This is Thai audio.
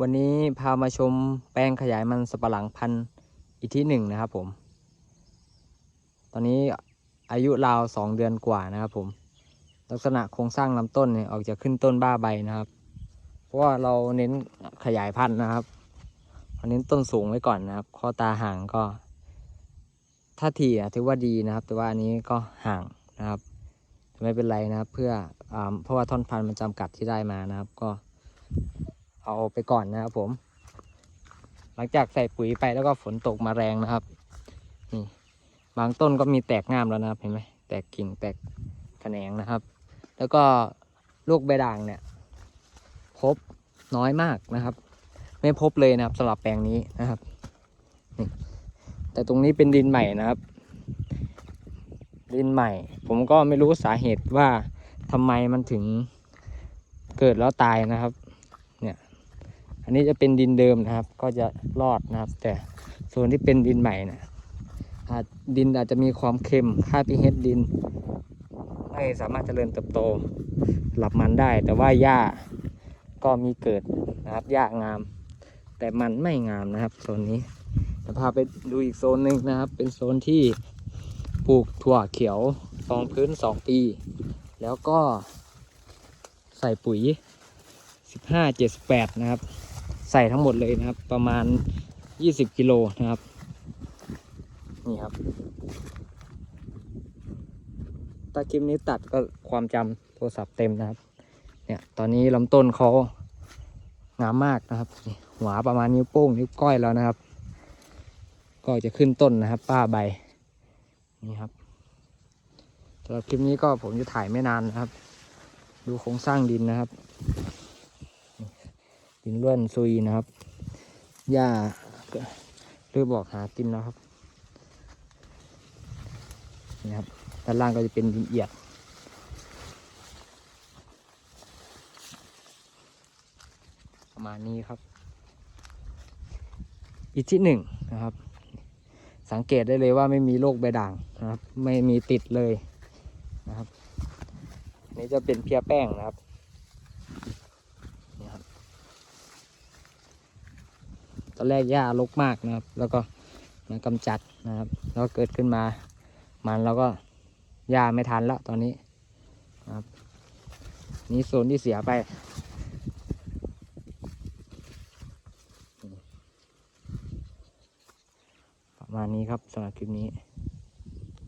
วันนี้พามาชมแปลงขยายมันสปะหลังพันธุ์อีกที่หนึ่งนะครับผม ตอนนี้อายุราวสองเดือนกว่านะครับผม ลักษณะโครงสร้างลำต้นเนี่ยออกจะขึ้นต้นบ้าใบนะครับ เพราะว่าเราเน้นขยายพันธุ์นะครับเราเน้นต้นสูงไว้ก่อนนะครับ ข้อตาห่างก็ ถ้าทีอะถือว่าดีนะครับ แต่ว่าอันนี้ก็ห่างนะครับ ไม่เป็นไรนะครับ เพื่ออเพราะว่าท่อนพันธุ์มันจำกัดที่ได้มานะครับ ก็ เอาไปก่อนนะครับผม หลังจากใส่ปุ๋ยไปแล้วก็ฝนตกมาแรงนะครับนี่บางต้นก็มีแตกงามแล้วนะครับเห็นไหมแตกกิ่งแตกแขนงนะครับ แล้วก็ลูกใบด่างเนี่ย พบน้อยมากนะครับ ไม่พบเลยนะครับสำหรับแปลงนี้นะครับนี่แต่ตรงนี้เป็นดินใหม่นะครับ ดินใหม่ ผมก็ไม่รู้สาเหตุว่าทำไมมันถึงเกิดแล้วตายนะครับ อันนี้จะเป็นดินเดิมนะครับ ก็จะรอดนะครับ แต่ส่วนที่เป็นดินใหม่นะอาจดินอาจจะมีความเค็มค่า pH ดิน ไม่สามารถเจริญเติบโตหลับมันได้ แต่ว่าหญ้าก็มีเกิดนะครับหญ้างาม แต่มันไม่งามนะครับโซนนี้จะพาไปดูอีกโซนหนึ่งนะครับ เป็นโซนที่ปลูกถั่วเขียวรองพื้นสองปี แล้วก็ใส่ปุ๋ยสิบห้าเจ็ดแปดนะครับ ใส่ทั้งหมดเลยนะครับ ประมาณยี่สิบกิโลนะครับ นี่ครับ ถ้าคลิปนี้ตัดก็ความจำโทรศัพท์เต็มนะครับ เนี่ยตอนนี้ลำต้นเขางามมากนะครับ หัวประมาณนิ้วโป้งนิ้วก้อยแล้วนะครับ ก็จะขึ้นต้นนะครับ ป้าใบ นี่ครับสำหรับคลิปนี้ก็ผมจะถ่ายไม่นานนะครับ ดูโครงสร้างดินนะครับ ดินล้วนซุยนะครับ หญ้าก็เริ่มบอกหากินแล้วครับนี่ครับด้านล่างก็จะเป็นดินเอียดประมาณนี้ครับ อีกที่หนึ่งนะครับ สังเกตได้เลยว่าไม่มีโรคใบด่างนะครับ ไม่มีติดเลยนะครับนนี้จะเป็นเพียแป้งนะครับ อนแรกหญ้ารกมากนะครับ แล้วก็มากำจัดนะครับ แล้วเกิดขึ้นมา มันแล้วก็หญ้าไม่ทันแล้วตอนนี้นะครับ นี่โซนที่เสียไปประมาณนี้ครับสำหรับคลิปนี้